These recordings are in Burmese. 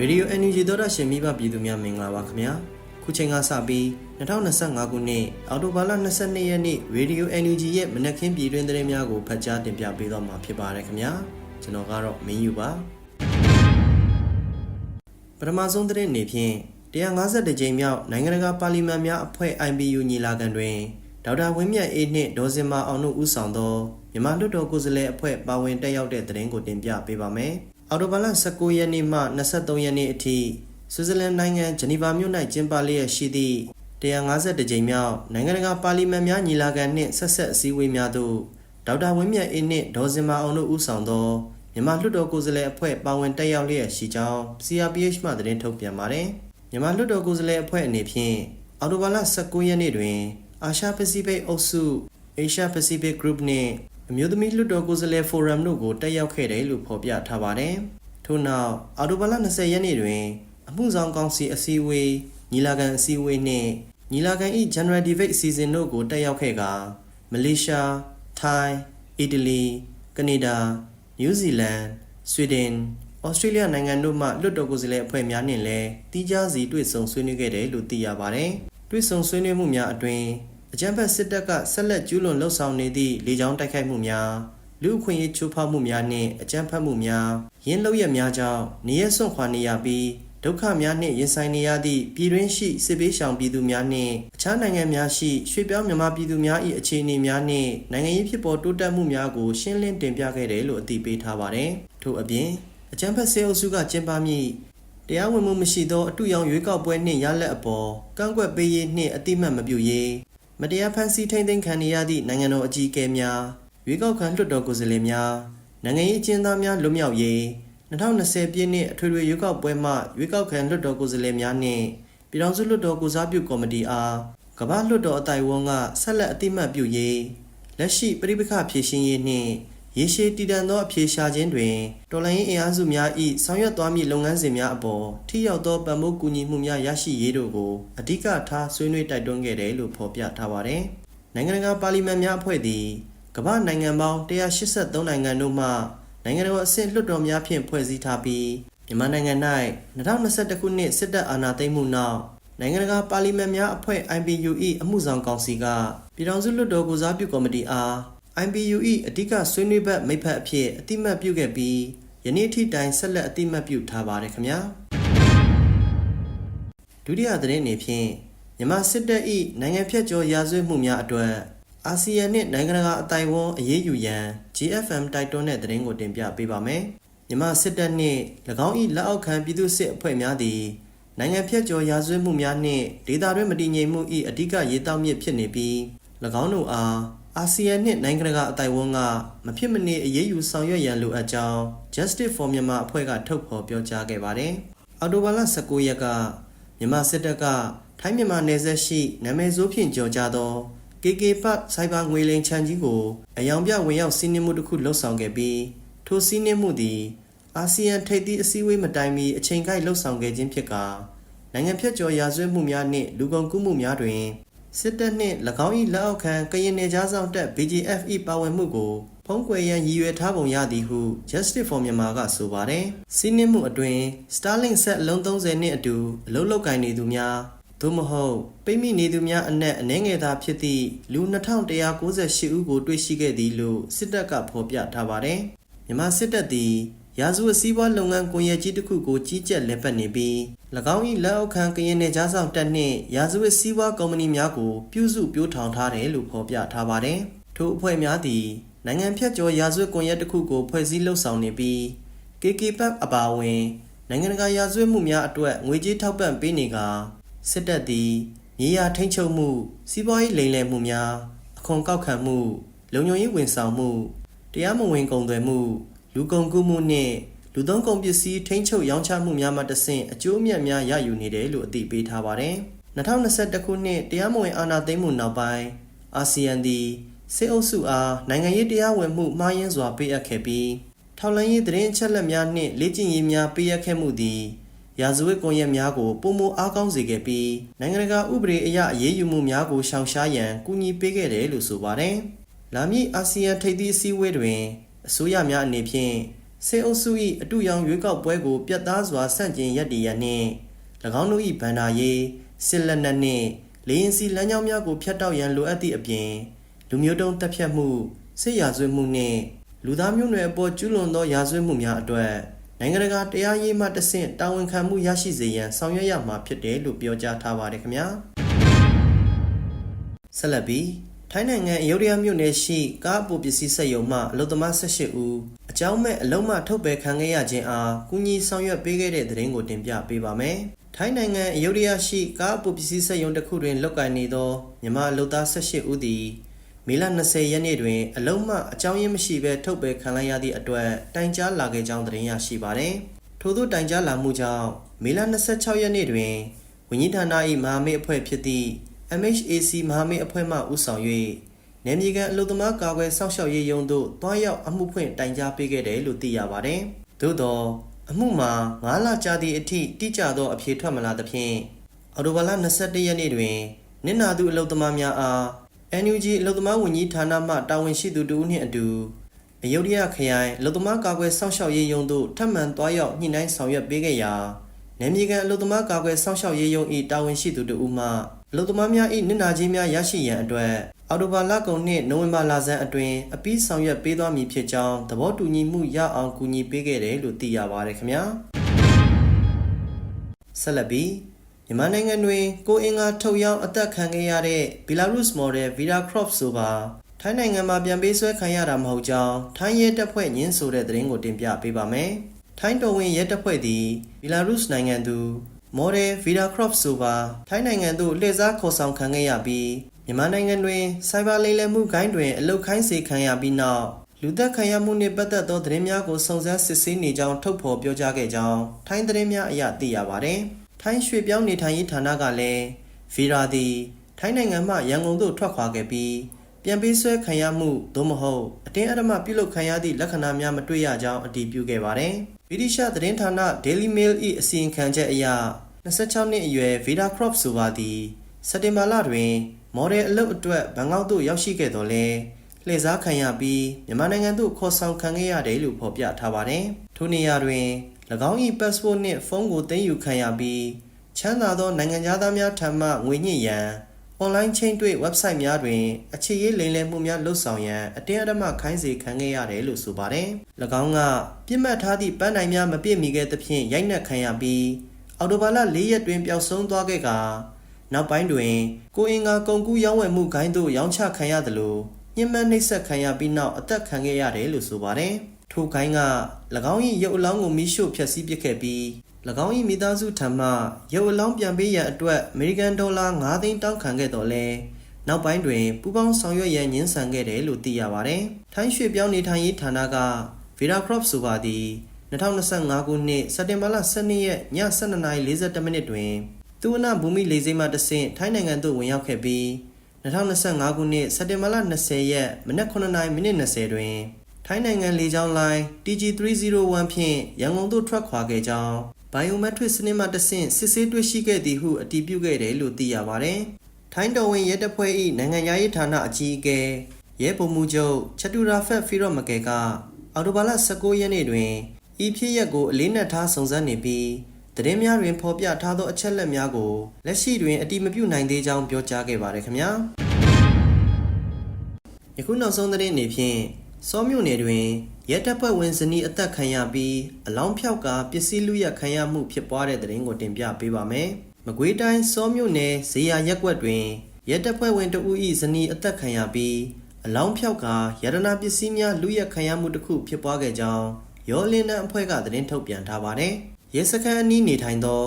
ရေဒီယို NUG သောတာရှင်မိဘပြည်သူများမင်္ဂလာပါခင်ဗျာခုချိန်ကစပြီး2025ခုနှစ်အောက်တိုဘာလ22ရက်နေ့ရေဒီယို NUG ရဲ့မနက်ခင်းပြည်တွင်သတင်းများကိုဖတ်ကြားတင်ပြပေးတော့မှာဖြစ်ပါတယ်ခင်ဗျာကျွန်တော်ကတော့မင်းယူပါပထမဆုံးသတင်းအနေဖြင့်152ကြိမ်မြောက်နိုင်ငံတကာပါလီမန်များအဖွဲ့ IPU ညီလာခံတွင်ဒေါက်တာဝင်းမြတ်အေးနှင့်ဒေါ်စင်မာအောင်တို့ဦးဆောင်သောမြန်မာလွှတ်တော်ကိုယ်စားလှယ်အဖွဲ့ပါဝင်တက်ရောက်တဲ့သတင်းကိုတင်ပြပေးပါမယ်။ အော်တိုဘာလ19ရက်နေ့မှ23ရက်နေ့အထိဆွစ်ဇာလန်နိုင်ငံဂျနီဗာမြို့၌ကျင်းပလျက်ရှိသည့်152ကြိမ်မြောက်နိုင်ငံတကာပါလီမန်များညီလာခံနှင့်ဆက်ဆက်အစည်းအဝေးများသို့ဒေါက်တာဝင်းမြတ်အေးနှင့်ဒေါ်စင်မာအောင်တို့ဦးဆောင်သောမြန်မာလွှတ်တော်ကိုယ်စားလှယ်အဖွဲ့ပါဝင်တက်ရောက်လျက်ရှိကြောင်း CRPH မှသတင်းထုတ်ပြန်ပါတယ်။မြန်မာလွှတ်တော်ကိုယ်စားလှယ်အဖွဲ့အနေဖြင့်အော်တိုဘာလ19ရက်နေ့တွင်အာရှပစိဖိတ်အုပ်စု Asia Pacific Group နှင့် အမျိုးသမီးလွှတ်တော်ကိုယ်စားလှယ်ဖိုရမ်တို့ကိုတက်ရောက်ခဲ့တယ်လို့ဖော်ပြထားပါတယ်။ထို့နောက်အော်တိုဘာလ20ရက်နေ့တွင် အမှုဆောင်ကောင်စီအစည်းအဝေးညီလာခံအစည်းအဝေးနှင့်ညီလာခံ၏ General Debate အစီအစဉ်တို့ကိုတက်ရောက်ခဲ့ကာမလေးရှား၊ထိုင်း၊အီတလီ၊ကနေဒါ၊နယူးဇီလန်၊ဆွီဒင်၊ဩစတြေးလျနိုင်ငံတို့မှလွှတ်တော်ကိုယ်စားလှယ်အဖွဲ့များနှင့်လည်းတီးခြားစီတွေ့ဆုံဆွေးနွေးခဲ့တယ်လို့သိရပါတယ်။တွေ့ဆုံဆွေးနွေးမှုများအတွင် အကြမ်းဖက်စစ်တပ်ကဆက်လက်ကျူးလွန်လှုပ်ဆောင်နေသည့်လေကြောင်းတိုက်ခိုက်မှုများလူအခွင့်အရေးချိုးဖောက်မှုများနှင့်အကြမ်းဖက်မှုများရင်းလုပ်ရများကြောင့်နေရစွန့်ခွာနေရပြီးဒုက္ခများနှင့်ရင်ဆိုင်နေရသည့်ပြည်တွင်းရှိစစ်ပေးရှောင်ပြည်သူများနှင့်အခြားနိုင်ငံများရှိရွှေ့ပြောင်းမြန်မာပြည်သူများ၏အခြေအနေများနှင့်နိုင်ငံရေးဖြစ်ပေါ်တိုးတက်မှုများကိုရှင်းလင်းတင်ပြခဲ့တယ်လို့အသိပေးထားပါတယ်။ထို့အပြင်အကြမ်းဖက်ဆဲအုပ်စုကကျင်းပမည့်တရားဝင်မှုမရှိသောအတူရောင်ရွေးကောက်ပွဲနှင့်ရလက်အပေါ်ကန့်ကွက်ပေးရေးနှင့်အတိမတ်မပြုရေး မတရားဖန်ဆီးထိန်းသိမ်းခံနေရသည့်နိုင်ငံတော်အကြီးအကဲများရွေးကောက်ခံလွှတ်တော်ကိုယ်စားလှယ်များနိုင်ငံရေးအကျဉ်းသားများလွတ်မြောက်ရေး2020ပြည့်နှစ်အထွေထွေရွေးကောက်ပွဲမှရွေးကောက်ခံလွှတ်တော်ကိုယ်စားလှယ်များနှင့်ပြည်ထောင်စုလွှတ်တော်ကိုစားပြုကော်မတီအားကမ္ဘာလွှတ်တော်အတိုင်ဝန်းကဆက်လက်အတိမတ်ပြုရေးလက်ရှိပြည်ပခဖြည့်ရှင်ရေးနှင့် ရေရှည်တည်တံ့သောအဖြေရှာခြင်းတွင်တော်လှန်ရေးအင်အားစုများ၏ဆောင်ရွက်သွားမည့်လုပ်ငန်းစဉ်များအပေါ်ထိရောက်သောပံ့ပိုးကူညီမှုများရရှိရေးတို့ကိုအဓိကထားဆွေးနွေးတိုက်တွန်းခဲ့တယ်လို့ဖော်ပြထားပါတယ်။နိုင်ငံတကာပါလီမန်များအဖွဲ့သည်ကမ္ဘာနိုင်ငံပေါင်း183နိုင်ငံတို့မှနိုင်ငံတော်အဆင့်လွှတ်တော်များဖြင့်ဖွဲ့စည်းထားပြီးမြန်မာနိုင်ငံ၌2021ခုနှစ်စစ်တပ်အာဏာသိမ်းမှုနောက်နိုင်ငံတကာပါလီမန်များအဖွဲ့ IPU ၏အမှုဆောင်ကောင်စီကပြည်ထောင်စုလွှတ်တော်ကိုစားပြုကော်မတီအား IPU ၏အဓိကဆွေးနွေးဘက်မိတ်ဖက်အဖြစ်အတိမတ်ပြုခဲ့ပြီးယနေ့ထိတိုင်ဆက်လက်အတိမတ်ပြုထားပါတယ်ခင်ဗျာဒုတိယသတင်းအနေဖြင့်မြန်မာစစ်တပ်၏နိုင်ငံဖြတ်ကျော်ရာဇဝတ်မှုများအတွက်အာဆီယံနှင့်နိုင်ငံတကာအတိုင်ဝန်းအရေးယူရန် GFM တိုက်တွန်းတဲ့သတင်းကိုတင်ပြပေးပါမယ်မြန်မာစစ်တပ်နှင့်၎င်း၏လက်အောက်ခံပြည်သူ့စစ်အဖွဲ့များသည်နိုင်ငံဖြတ်ကျော်ရာဇဝတ်မှုများနှင့်ဒေသတွင်းမတည်ငြိမ်မှု၏အဓိကရေးတောက်မြစ်ဖြစ်နေပြီး၎င်းတို့အား အာဆီယံနှင့်နိုင်ငံတကာအတိုင်ဝန်းကမဖြစ်မနေအရေးယူဆောင်ရွက်ရန်လိုအပ်ကြောင်း Justice for Myanmar အဖွဲ့ကထုတ်ဖော်ပြောကြားခဲ့ပါတယ်။အော်တိုဘာလ19ရက်ကမြန်မာစစ်တပ်ကထိုင်းမြန်မာနယ်စပ်ရှိနာမည်ဆိုးဖြင့်ကြော်ကြားသော KK Park စိုက်ဘာငွေလိမ်ချန်ကြီးကိုအယောင်ပြဝင်ရောက်စီးနင်းမှုတစ်ခုလှုပ်ဆောင်ခဲ့ပြီးထိုစီးနင်းမှုသည်အာဆီယံထိပ်သီးအစည်းအဝေးမတိုင်မီအချိန်ကိုက်လှုပ်ဆောင်ခဲ့ခြင်းဖြစ်ကာနိုင်ငံဖြတ်ကျော်ရာဇဝတ်မှုများနှင့်လူကုန်ကူးမှုများတွင် စစ်တပ်နှင့်၎င်း၏လက်အောက်ခံကရင်နယ်ကြားဆောင်တပ် BGF ၏ပါဝင်မှုကိုဖုံးကွယ်ရန်ရည်ရွယ်ထားပုံရသည်ဟု Justice for Myanmar ကဆိုပါတယ်။စီးနင်းမှုအတွင် Starlink ဆက်အလုံး30နှင့်အတူအလုတ်လောက်ကင်နေသူများသို့မဟုတ်ပိတ်မိနေသူများအနက်အနှဲငယ်သာဖြစ်သည့်လူ2198ဦးကိုတွေ့ရှိခဲ့သည်လို့စစ်တပ်ကဖော်ပြထားပါတယ်။မြန်မာစစ်တပ်သည် ရာဇဝတ်စည်းပွားလုပ်ငန်းကွန်ရက်ကြီးတစ်ခုကိုကြီးကြပ်လက်ပတ်နေပြီး၎င်း၏လက်အောက်ခံကရင်နယ်ကြားဆောင်တပ်နှင့်ရာဇဝတ်စည်းပွားကုမ္ပဏီများကိုပြုစုပြောင်းထောင်ထားတယ်လို့ဖော်ပြထားပါတယ်။ထိုအဖွဲ့များသည်နိုင်ငံဖြတ်ကျော်ရာဇဝတ်ကွန်ရက်တစ်ခုကိုဖွဲ့စည်းလှုပ်ဆောင်နေပြီး KK PAP အပါအဝင်နိုင်ငံတကာရာဇဝတ်မှုများအတွက်ငွေကြေးထောက်ပံ့ပေးနေကာစစ်တပ်သည်မြေယာထိန်းချုပ်မှု စီးပွားရေးလိမ်လည်မှုများအခွန်ကောက်ခံမှု လုံခြုံရေးဝန်ဆောင်မှုတရားမဝင်ကုန်သွယ်မှု လူကုန်ကူးမှုနှင့်လူသုံးကုန်ပစ္စည်းထိန်းချုပ်ရောင်းချမှုများမှတဆင့်အကျိုးအမြတ်များရယူနေတယ်လို့အသိပေးထားပါတယ်။2021ခုနှစ်တရားမဝင်အာဏာသိမ်းမှုနောက်ပိုင်းအာဆီယံသည်စစ်အုပ်စုအားနိုင်ငံရေးတရားဝင်မှုမှားယွင်းစွာပေးအပ်ခဲ့ပြီးထောက်လှမ်းရေးသတင်းအချက်အလက်များနှင့်လေ့ကျင့်ရေးများပေးအပ်ခဲ့မှုသည်ရာဇဝတ်ကွန်ရက်များကိုပုံမအားကောင်းစေခဲ့ပြီးနိုင်ငံတကာဥပဒေအရအရေးယူမှုများကိုရှောင်ရှားရန်ကူညီပေးခဲ့တယ်လို့ဆိုပါတယ်။လာမည့်အာဆီယံထိပ်သီးအစည်းအဝေးတွင် အစိုးရများအနေဖြင့်စေအုပ်စု၏အတူရောင်ရွေးကောက်ပွဲကိုပြတ်သားစွာဆန့်ကျင်ရပ်တည်ရန်နှင့်၎င်းတို့၏ဗန္ဒာရေးစစ်လက်နက်နှင့်လေရင်စီလမ်းကြောင်းများကိုဖျက်တောက်ရန်လိုအပ်သည့်အပြင်လူမျိုးတုံးတပ်ဖြတ်မှုစစ်ရာဇဝတ်မှုနှင့်လူသားမျိုးနွယ်အပေါ်ကျူးလွန်သောရာဇဝတ်မှုများအတွက်နိုင်ငံတကာတရားရေးမှတဆင့်တာဝန်ခံမှုရရှိစေရန်ဆောင်ရွက်ရမှာဖြစ်တယ်လို့ပြောကြားထားပါတယ်ခင်ဗျာဆက်လက်ပြီး ထိုင်းနိုင်ငံအယုဒ္ဓယမြို့နယ်ရှိကားအပိုပစ္စည်းစက်ရုံမှအလုသမား18ဦးအကြောင်းမဲ့အလုံးမထုတ်ပယ်ခံခဲ့ရခြင်းအားကုညီဆောင်ရွက်ပေးခဲ့တဲ့သတင်းကိုတင်ပြပေးပါမယ်။ထိုင်းနိုင်ငံအယုဒ္ဓယရှိကားအပိုပစ္စည်းစက်ရုံတစ်ခုတွင်လုပ်ကိုင်နေသောမြန်မာအလုပ်သား18ဦးသည်မေလ20ရက်နေ့တွင်အလုံးမအကြောင်းရင်းမရှိဘဲထုတ်ပယ်ခံလိုက်ရသည့်အတွက်တိုင်ကြားလာခဲ့ကြောင်းသတင်းရရှိပါသည်။ထို့သောတိုင်ကြားလာမှုကြောင့်မေလ26ရက်နေ့တွင်ဝန်ကြီးဌာန၏မဟာမိတ်အဖွဲ့ဖြစ်သည့် MHAC မဟာမိတ်အဖွဲ့မှဦးဆောင်၍နယ်မြေကန်အလုပ်သမားကာကွယ်စောင့်ရှောက်ရေးယုံတို့တွားရောက်အမှုဖွင့်တိုင်ကြားပေးခဲ့တယ်လို့သိရပါတယ်။သို့သောအမှုမှာ9လကြာသည့်အထိတိကျသောအဖြေထွက်မလာသဖြင့်အော်တိုဘာလ21ရက်နေ့တွင်နင်နာသူအလုပ်သမားများအား NUG အလုပ်သမားဝန်ကြီးဌာနမှတာဝန်ရှိသူတို့နှင့်အတူအယုဒ္ဓယခရိုင်အလုပ်သမားကာကွယ်စောင့်ရှောက်ရေးယုံတို့ထပ်မံတွားရောက်ညှိနှိုင်းဆောင်ရွက်ပေးခဲ့ရာ နယ်မြေကန်အလုပ်သမားကာကွယ်စောင့်ရှောက်ရေးယုံ၏တာဝန်ရှိသူတို့မှအလုပ်သမားများ၏နစ်နာခြင်းများရရှိရန်အတွက်အော်တိုဘာလကုန်နှင့်နိုဝင်ဘာလဆန်းအတွင်းအပြီးဆောင်ရွက်ပေးသွားမည်ဖြစ်ကြောင်းသဘောတူညီမှုရအောင်ကူညီပေးခဲ့တယ်လို့သိရပါတယ်ခင်ဗျာဆက်လက်ပြီးမြန်မာနိုင်ငံတွင်ကိုအင်္ဂါထုတ်ရောင်းအသက်ခံခဲ့ရတဲ့ Belarus Model Vida Crop ဆိုပါထိုင်းနိုင်ငံမှာပြန်ပေးဆွဲခံရတာမဟုတ်ကြောင်းထိုင်းရဲတပ်ဖွဲ့ညင်းဆိုတဲ့သတင်းကိုတင်ပြပေးပါမယ်။ ထိုင်းတော်ဝင်ရဲတပ်ဖွဲ့သည် Belarus နိုင်ငံသူ Model Vida Crop ဆိုပါထိုင်းနိုင်ငံသို့လှည့်စားခေါ်ဆောင်ခံခဲ့ရပြီးမြန်မာနိုင်ငံတွင်စိုက်ဘာလိမ်လည်မှုဂိုင်းတွင်အလုတ်ခိုင်းစေခံရပြီးနောက်လူသက်ခံရမှုနှင့်ပတ်သက်သောသတင်းများကိုစုံစမ်းစစ်ဆေးနေကြောင်းထုတ်ဖော်ပြောကြားခဲ့ကြောင်းထိုင်းသတင်းများအရသိရပါသည်။ထိုင်းရွှေပြောင်းနေထိုင်ရေးဌာနကလည်းဗီရာသည်ထိုင်းနိုင်ငံမှရန်ကုန်သို့ထွက်ခွာခဲ့ပြီးပြန်ပေးဆွဲခံရမှုသို့မဟုတ်အတင်းအဓမ္မပြုလုပ်ခံရသည့်လက္ခဏာများမတွေ့ရကြောင်းအတည်ပြုခဲ့ပါတယ်။ ဗြိတိရှသတင်းဌာန Daily Mail ၏အစီရင်ခံချက်အရ26နှစ်အရွယ် Vida Crop ဆိုပါသည်စက်တင်ဘာလတွင် မော်ဒယ်အလုပ်အတွက်ဘန်ကောက်သို့ရောက်ရှိခဲ့တော်လဲလှည့်စားခံရပြီးမြန်မာနိုင်ငံသို့ခေါ်ဆောင်ခံခဲ့ရတယ်လို့ဖော်ပြထားပါတယ်။ထိုနေရာတွင်၎င်း၏ passport နှင့်ဖုန်းကိုသိမ်းယူခံရပြီးချမ်းသာသောနိုင်ငံသားများထံမှငွေညှစ်ရန် online ချင်းတွေ့ website များတွင် အခြေရေးလိမ်လည်မှုများလှုပ်ဆောင်ရန်အတင်းအဓမ္မခိုင်းစေခံခဲ့ရတယ်လို့ဆိုပါတယ်။၎င်းကပြစ်မှတ်ထားသည့်ပန်းတိုင်များမပြည့်မီခဲ့သဖြင့်ရိုက်နှက်ခံရပြီးအော်တိုဘာလ၄ရက်တွင်ပျောက်ဆုံးသွားခဲ့ကာနောက်ပိုင်းတွင်ကိုအင်္ဂါကုန်ကူးရောင်းဝယ်မှုဂိုင်းသို့ရောင်းချခံရသလိုညှဉ်းပန်းနှိပ်စက်ခံရပြီးနောက်အသက်ခံခဲ့ရတယ်လို့ဆိုပါတယ်။ထိုဂိုင်းက၎င်း၏ရုပ်အလောင်းကိုမိရှို့ဖျက်ဆီးပစ်ခဲ့ပြီး၎ င်း၏မိသားစုထံမှရုပ်အလောင်းပြန်ပေးရန်အတွက်အမေရိကန်ဒေါ်လာ9သိန်းတောင်းခံခဲ့တော်လဲနောက်ပိုင်းတွင်ပူးပေါင်းဆောင်ရွက်ရန်ညှင်းဆန်ခဲ့တယ်လို့သိရပါတယ်။ထိုင်းရွှေပြောင်းနေထိုင်ရေးဌာနက Vera Crop ဆိုပါသည်2025ခုနှစ်စက်တင်ဘာလ12ရက်ည12:42မိနစ်တွင်သူဝနဘူမိလေဆိပ်မှတဆင့်ထိုင်းနိုင်ငံသို့ဝင်ရောက်ခဲ့ပြီး2025ခုနှစ်စက်တင်ဘာလ20ရက်မနက်9:00မိနစ်20တွင်ထိုင်းနိုင်ငံလေကြောင်းလိုင်း TG301 ဖြင့်ရန်ကုန်သို့ထွက်ခွာခဲ့ကြောင်း ဘိုင်ယိုမက်ထရစ်စနစ်မှတဆင့်စစ်ဆေးတွေ့ရှိခဲ့သည်ဟုအတည်ပြုခဲ့တယ်လို့သိရပါတယ်။ထိုင်းတော်ဝင်ရဲတပ်ဖွဲ့၏နိုင်ငံရေးဌာနအကြီးအကဲရဲဗိုလ်မှူးချုပ်ချက်တူရာဖက်ဖီရော့မကဲကအော်တိုဘာလ19ရက်နေ့တွင်ဤဖြစ်ရက်ကိုအလေးနက်ထားစုံစမ်းနေပြီးသတင်းများတွင်ဖော်ပြထားသောအချက်လက်များကိုလက်ရှိတွင်အတိမပြုနိုင်သေးကြောင်းပြောကြားခဲ့ပါတယ်ခင်ဗျာယခုနောက်ဆုံးသတင်းအနေဖြင့် စောမြို့နယ်တွင်ရဲတပ်ဖွဲ့ဝင်ဇနီးအသက်ခံရပြီးအလောင်းဖြောက်ကပစ္စည်းလူရက်ခံရမှုဖြစ်ပွားတဲ့သတင်းကိုတင်ပြပေးပါမယ်မကွေးတိုင်းစောမြို့နယ်ဇေယျရက်ကွက်တွင်ရဲတပ်ဖွဲ့ဝင်တဦး၏ဇနီးအသက်ခံရပြီးအလောင်းဖြောက်ကရတနာပစ္စည်းများလူရက်ခံရမှုတစ်ခုဖြစ်ပွားခဲ့ကြောင်းရောလင်းနှံအဖွဲ့ကသတင်းထုတ်ပြန်ထားပါတယ်။ရဲစခန်းအနီးနေထိုင်သော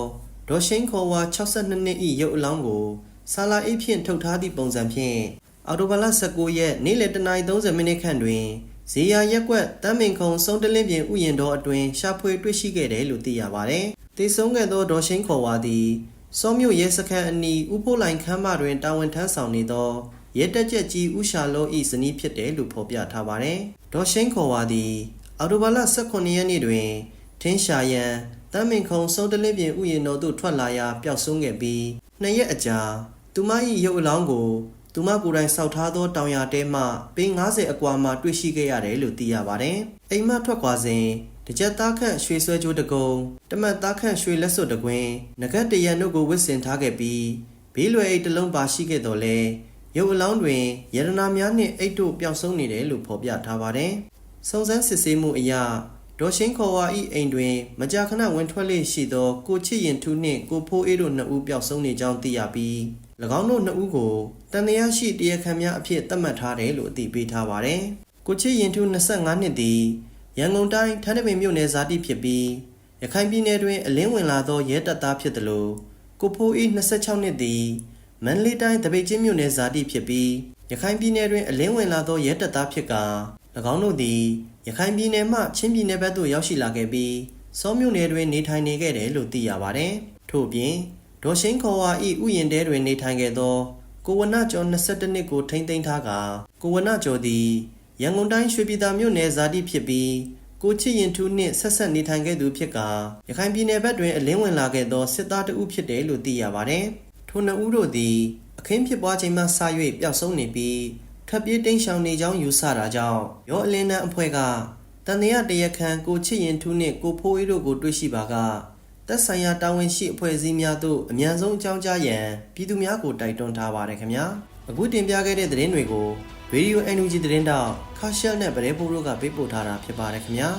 ဒေါ်ရှိန်ခေါ်ဝါ62နှစ်၏ရုပ်အလောင်းကိုဆာလာအိတ်ဖြင့်ထုတ်ထားသည့်ပုံစံဖြင့် အော်တိုဘလ19ရက်နေ့လယ်တနာရီ30မိနစ်ခန့်တွင်ဇေယျရက်ကွက်တမ်းမင်ခုံစုံတလင်းပြင်ဥယျင်တော်အတွင်ရှာဖွေတွေ့ရှိခဲ့တယ်လို့သိရပါတယ်။တေဆုံးခဲ့သောဒေါ်ရှိန်ခေါ်ဝါသည်စောမြို့ရဲစခန်းအနီးဥပိုးလိုင်ခမ်းမတွင်တာဝန်ထမ်းဆောင်နေသောရဲတက်ကြက်ကြီးဦးရှာလုံး၏ဇနီးဖြစ်တယ်လို့ဖော်ပြထားပါတယ်။ဒေါ်ရှိန်ခေါ်ဝါသည်အော်တိုဘာလ18ရက်နေ့တွင်ထင်းရှာရန်တမ်းမင်ခုံစုံတလင်းပြင်ဥယျာဉ်တော်သို့ထွက်လာရာပျောက်ဆုံးခဲ့ပြီးနှစ်ရက်အကြာသူမ၏ရုပ်အလောင်းကို သူမကိုယ်တိုင်စောက်ထားသောတောင်ယာတဲမှပေ90အကွာမှတွေ့ရှိခဲ့ရတယ်လို့သိရပါတယ်။အိမ်မထွက်ခွာစဉ်တတကြက်သားခန့်ရွှေဆွဲကြိုးတကုံတမတ်သားခန့်ရွှေလက်စွပ်တကွင်းငကတ်တရံတို့ကိုဝစ်စင်ထားခဲ့ပြီးဘေးလွယ်အိတ်တစ်လုံးပါရှိခဲ့တော်လဲရုပ်အလောင်းတွင်ယရနာများနှင့်အိတ်တို့ပျောက်ဆုံးနေတယ်လို့ဖော်ပြထားပါတယ်။စုံစမ်းစစ်ဆေးမှုအရဒေါ်ရှင်းခေါ်ဝါဤအိမ်တွင်မကြာခဏဝင်ထွက်လေရှိသောကိုချစ်ရင်ထူးနှင့်ကိုဖိုးအေးတို့နှစ်ဦးပျောက်ဆုံးနေကြောင်းသိရပြီး၎ င်းတို့နှစ်ဦးကိုတန်တရားရှိတရားခံများအဖြစ်သတ်မှတ်ထားတယ်လို့အသိပေးထားပါတယ်။ကိုချစ်ရင်ထူး25နှစ်သည်ရန်ကုန်တိုင်းထန်းတပင်မြို့နယ်ဇာတိဖြစ်ပြီးရခိုင်ပြည်နယ်တွင်အလင်းဝင်လာသောရဲတပ်သားဖြစ်သလိုကိုဖိုးအေး26နှစ်သည်မန္တလေးတိုင်းတပိတ်ချင်းမြို့နယ်ဇာတိဖြစ်ပြီးရခိုင်ပြည်နယ်တွင်အလင်းဝင်လာသောရဲတပ်သားဖြစ်ကာ၎င်းတို့သည်ရခိုင်ပြည်နယ်မှချင်းပြည်နယ်ဘက်သို့ရောက်ရှိလာခဲ့ပြီးစောမြို့နယ်တွင်နေထိုင်နေခဲ့တယ်လို့သိရပါတယ်။ထို့ပြင် ဒေါ်ရှင်းခေါ်ဝါဤဥယျင်တဲတွင်နေထိုင်ခဲ့သော ကိုဝနကျော်22နှစ်ကိုထိမ့်သိမ်းထားကာကိုဝနကျော်သည်ရန်ကုန်တိုင်းရွှေပြည်သာမြို့နယ်ဇာတိဖြစ်ပြီးကိုချစ်ရင်ထူးနှင့်ဆက်ဆက်နေထိုင်ခဲ့သူဖြစ်ကာရခိုင်ပြည်နယ်ဘက်တွင်အလင်းဝင်လာခဲ့သောစစ်သားတဦးဖြစ်တယ်လို့သိရပါတယ်။ထိုနှစ်ဦးတို့သည်အခင်းဖြစ်ပွားချိန်မှစ၍ပျောက်ဆုံးနေပြီးထွက်ပြေးတိမ်းရှောင်နေကြောင်းယူဆတာကြောင့်ရောအလင်းတန်းအဖွဲ့ကတန်တရားတရခန်ကိုချစ်ရင်ထူးနှင့်ကိုဖိုးအေးတို့ကိုတွေ့ရှိပါက သက်ဆိုင်ရာတာဝန်ရှိအဖွဲ့အစည်းများသို့အမြန်ဆုံးအကြောင်းကြားရန်ပြည်သူများကိုတိုက်တွန်းထားပါတယ်ခင်ဗျာအခုတင်ပြခဲ့တဲ့သတင်းတွေကို Radio NUG သတင်းတောက်ခါရှယ်နဲ့ဗရဲပိုးတို့ကပေးပို့ထားတာဖြစ်ပါတယ်ခင်ဗျာ